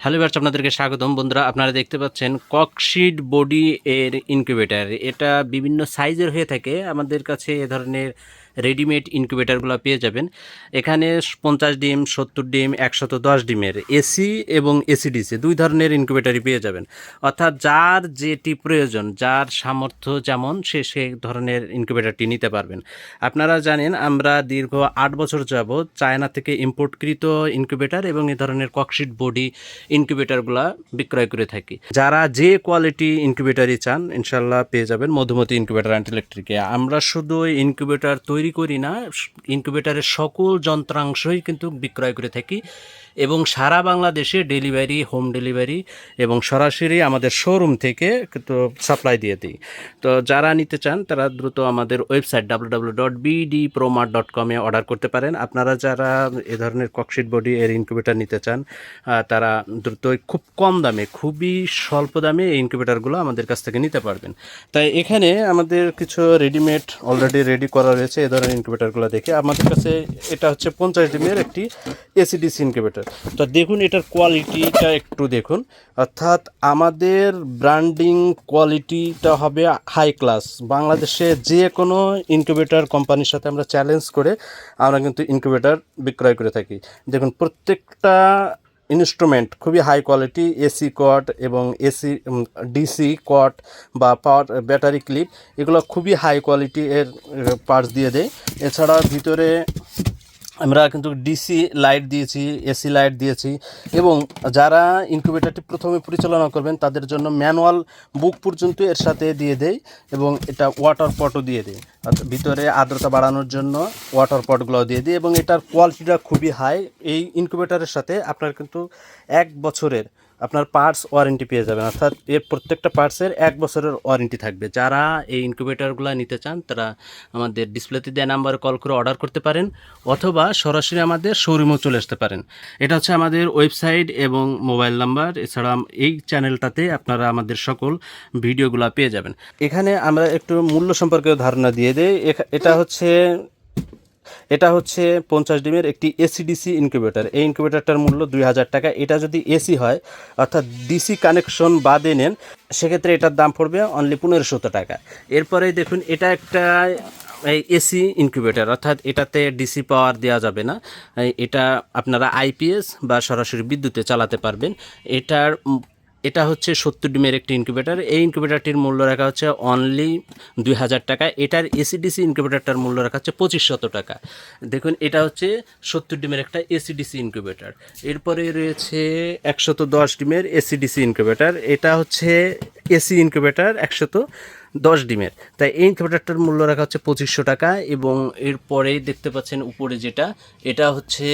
Hello batch আপনাদেরকে স্বাগতম। বন্ধুরা, আপনারা দেখতে পাচ্ছেন ককশিট বডি এর ইনকিউবেটার এটা বিভিন্ন সাইজের হয়ে থাকে। আমাদের কাছে এ ধরনের রেডিমেড ইনকিউবেটারগুলো পেয়ে যাবেন। এখানে পঞ্চাশ ডিম, সত্তর ডিম, একশত দশ ডিমের এসি এবং এসিডিসি দুই ধরনের ইনকিউবেটারই পেয়ে যাবেন। অর্থাৎ যার যেটি প্রয়োজন, যার সামর্থ্য যেমন, সে সে ধরনের ইনকিউবেটারটি নিতে পারবেন। আপনারা জানেন, আমরা দীর্ঘ আট বছর যাবৎ চায়না থেকে ইম্পোর্টকৃত ইনকিউবেটার এবং এ ধরনের ককশিট বডি ইনকিউবেটারগুলো বিক্রয় করে থাকি। যারা যে কোয়ালিটি ইনকিউবেটারই চান, ইনশাল্লাহ পেয়ে যাবেন মধুমতি ইনকিউবেটার অ্যান্ড ইলেকট্রিকে। আমরা শুধু ইনকিউবেটার তৈরি করি না ইনকিউবেটারের সকল যন্ত্রাংশই কিন্তু বিক্রয় করে থাকি। এবং সারা বাংলাদেশে ডেলিভারি, হোম ডেলিভারি এবং সরাসরি আমাদের শোরুম থেকে কিন্তু সাপ্লাই দিয়ে দিই। তো যারা নিতে চান, তারা দ্রুত আমাদের website W W dot BD Promart dot কমে অর্ডার করতে পারেন। আপনারা যারা এ ধরনের ককশিট বডি এর ইনকিউবেটার নিতে চান তারা দ্রুত খুব কম দামে, খুবই স্বল্প দামে এই ইনকিউবেটারগুলো আমাদের কাছ থেকে নিতে পারবেন। তাই এখানে আমাদের কিছু রেডিমেড অলরেডি রেডি করা রয়েছে এ ধরনের ইনকিউবেটারগুলো দেখে। আমাদের কাছে এটা হচ্ছে পঞ্চাশ ডিমের একটি এসিডিসি ইনকিউবেটার তো দেখুন, এটার কোয়ালিটিটা একটু দেখুন। অর্থাৎ আমাদের ব্র্যান্ডিং কোয়ালিটিটা হবে হাই ক্লাস বাংলাদেশে যে কোনো ইনকিউবেটার কোম্পানির সাথে আমরা চ্যালেঞ্জ করে আমরা কিন্তু ইনকিউবেটার বিক্রয় করে থাকি। দেখুন, প্রত্যেকটা ইনস্ট্রুমেন্ট খুবই হাই কোয়ালিটি এসি কট এবং এসি ডিসি কট বা পাওয়ার ব্যাটারি ক্লিপ এগুলো খুবই হাই কোয়ালিটি এর পার্টস দিয়ে দেয়। এছাড়া ভিতরে আমরা কিন্তু ডিসি লাইট দিয়েছি এসি লাইট দিয়েছি এবং যারা ইনকিউবেটারটি প্রথমে পরিচালনা করবেন তাদের জন্য ম্যানুয়াল বুক পর্যন্ত এর সাথে দিয়ে দেয় এবং এটা ওয়াটার পটও দিয়ে দেয় ভিতরে আর্দ্রতা বাড়ানোর জন্য ওয়াটার পটগুলো দিয়ে দিই এবং এটার কোয়ালিটিটা খুবই হাই এই ইনকিউবেটারের সাথে আপনার কিন্তু এক বছরের আপনার পার্টস ওয়ারেন্টি পেয়ে যাবেন। অর্থাৎ এর প্রত্যেকটা পার্টসের এক বছরের ওয়ারেন্টি থাকবে। যারা এই ইনকিউবেটারগুলো নিতে চান, তারা আমাদের ডিসপ্লেতে দেওয়া নাম্বারে কল করে অর্ডার করতে পারেন, অথবা সরাসরি আমাদের শোরুমেও চলে আসতে পারেন। এটা হচ্ছে আমাদের ওয়েবসাইট এবং মোবাইল নাম্বার এছাড়া এই চ্যানেলটাতে আপনারা আমাদের সকল ভিডিওগুলো পেয়ে যাবেন। এখানে আমরা একটু মূল্য সম্পর্কে ধারণা দিয়ে দিই। এটা হচ্ছে এটা হচ্ছে পঞ্চাশ ডিমের একটি এসিডিসি ইনকিউবেটার এই ইনকিউবেটারটার মূল্য দুই হাজার টাকা। এটা যদি এসি হয়, অর্থাৎ ডিসি কানেকশন বাদে নেন, সেক্ষেত্রে এটার দাম পড়বে অনলি পনেরোশত টাকা। এরপরে দেখুন, এটা একটা, এই এসি ইনকিউবেটার অর্থাৎ এটাতে ডিসি পাওয়ার দেওয়া যাবে না। এটা আপনারা আইপিএস বা সরাসরি বিদ্যুতে চালাতে পারবেন। এটার এটা হচ্ছে সত্তর ডিমের একটি ইনকিউবেটার এই ইনকিউবেটারটির মূল্য রাখা হচ্ছে অনলি দুই হাজার টাকা। এটার এসিডিসি ইনকিউবেটারটার মূল্য রাখা হচ্ছে পঁচিশ শত টাকা। দেখুন, এটা হচ্ছে সত্তর ডিমের একটা এসিডিসি ইনকিউবেটার এরপরে রয়েছে একশত দশ ডিমের এসিডিসি ইনকিউবেটার এটা হচ্ছে এসি ইনকিউবেটার একশত দশ ডিমের। তাই এই ইনকিউবেটারটার মূল্য রাখা হচ্ছে পঁচিশশো টাকা এবং এরপরে দেখতে পাচ্ছেন উপরে যেটা, এটা হচ্ছে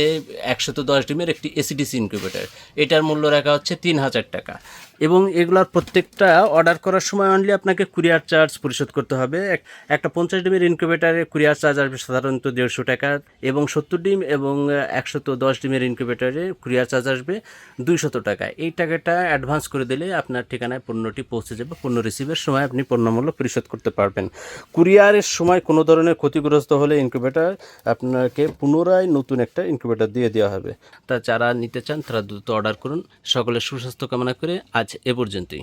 একশত দশ ডিমের একটি এসিডিসি ইনকিউবেটার। এটার মূল্য রাখা হচ্ছে তিন হাজার টাকা। এবং এগুলোর প্রত্যেকটা অর্ডার করার সময় অনলি আপনাকে কুরিয়ার চার্জ পরিশোধ করতে হবে। এক- একটা পঞ্চাশ ডিমের ইনকিউবেটারে কুরিয়ার চার্জ আসবে সাধারণত দেড়শো টাকা এবং সত্তর ডিম এবং একশত দশ ডিমের ইনকিউবেটারে কুরিয়ার চার্জ আসবে দুইশত টাকা। এই টাকাটা অ্যাডভান্স করে দিলে আপনার ঠিকানায় পণ্যটি পৌঁছে যাবে, পণ্য রিসিভের সময় আপনি পণ্যমূল্য পরিশোধ করতে পারবেন। কুরিয়ারের সময় কোনো ধরনের ক্ষতিগ্রস্ত হলে ইনকিউবেটার আপনাকে পুনরায় নতুন একটা ইনকিউবেটার দিয়ে দেওয়া হবে। তা যারা নিতে চান তারা দ্রুত অর্ডার করুন। সকলের সুস্বাস্থ্য কামনা করে আজ এ পর্যন্তই।